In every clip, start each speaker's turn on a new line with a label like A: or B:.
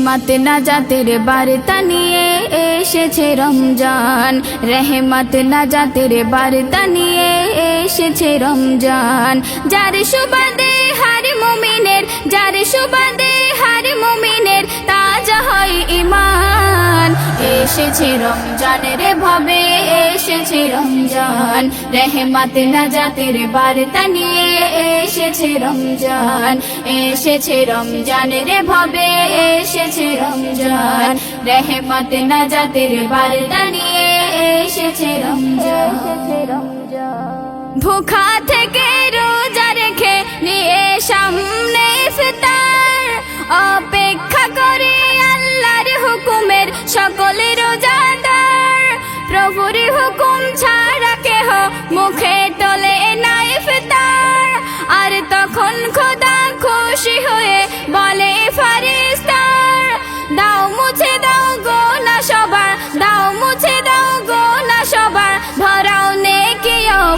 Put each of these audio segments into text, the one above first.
A: রেহমাত নাজাতের বার্তা নিয়ে এসেছে রমজান। রেহমাত নাজাতের বার্তা নিয়ে এসেছে রমজান। যার সুবাদে হার মুমিনের, যার সুবাদে হার মুমিনের তাজা হয় ইমান এসেছে রমজান রে ভবে, এসেছে রমজান। রেহমাত নাজাতের বার্তা নিয়ে এসেছে রমজান। এসেছে রমজান রে ভবে, এসেছে রমজান। রেহমাত নাজাতের বার্তা নিয়ে এসেছে রমজান। ভুখা থেকে রোজা রেখে নিয়ে সামনে ইফতার। অপেক্ষা করে আল্লাহর হুকুমের সকলে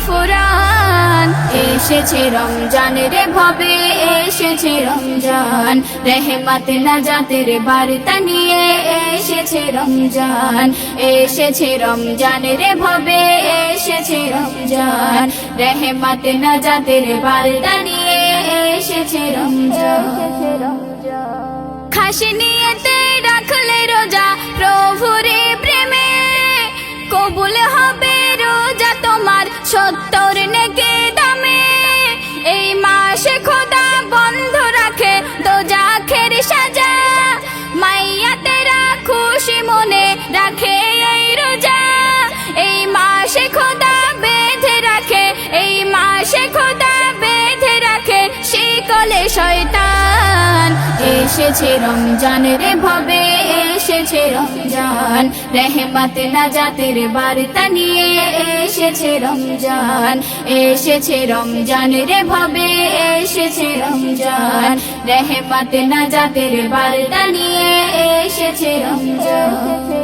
A: ফুরান এসেছে রমজান রে ভবে, এসেছে রমজান। রেহমাত নাজাতের বার্তা নিয়ে এসেছে রমজান। এসেছে রমজান রে ভবে, এসেছে রমজান। রেহমাত নাজাতের বার্তা নিয়ে এসেছে রমজান। খাসি নিয়েতে রাখলে রোজা প্রভুরে প্রেমে, কবুল হবে তোমার সত্তর নেকে দামে। এই মাসে খোদা বন্ধ রাখে তো দোজাখের সাজা। মাইয়া তেরা খুশি মনে রাখে এই রোজা। এই মাসে খোদা বেঁধে রাখে, এই মাসে খোদা বেঁধে রাখে। শিকলে শয়তান এসেছে রমজান। রে ভবে এসেছে রমজান, রেহমত নাজাতের বার্তা নিয়ে এসেছে রমজান। এসেছে রমজান রে ভবে এসেছে রমজান, রেহমত নাজাতের বার্তা নিয়ে এসেছে রমজান।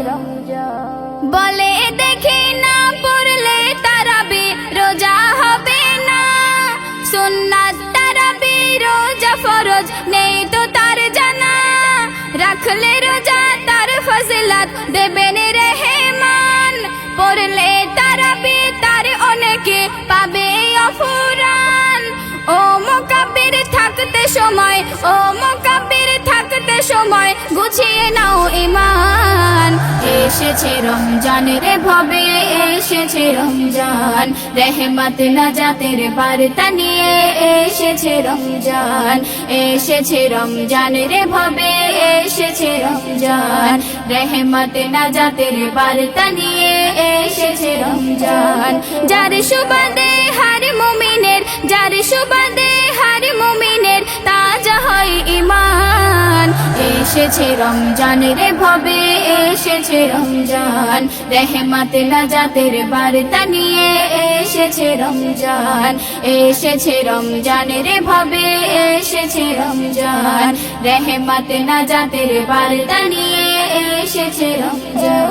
A: রাখলে রোজা তার ফজলাত দেবেন রেহমান পড়লে তার অনেকে পাবে অফুরান ও মোকাবির থাকতে সময়, ও মোকাবির থাকতে সময়, গুছিয়ে নাও ইমান। এসেছে রমজান রে ভবে, এসেছে রমজান। রেহমাত নাজাতের বার্তা নিয়ে এসেছে রমজান। এসেছে রমজান রে ভবে, এসেছে রমজান। রেহমাত নাজাতের বার্তা নিয়ে এসেছে রমজান। যার সুবাদে হার মুমিনের, যার সুবাদে এসেছে রমজান রে ভবে, এসেছে রমজান। রেহমাতে নাজাতের বার্তা নিয়ে এসেছে রমজান। এসেছে রমজান রে ভবে, এসেছে রমজান। রেহমাতে নাজাতের বার্তা নিয়ে এসেছে রমজান।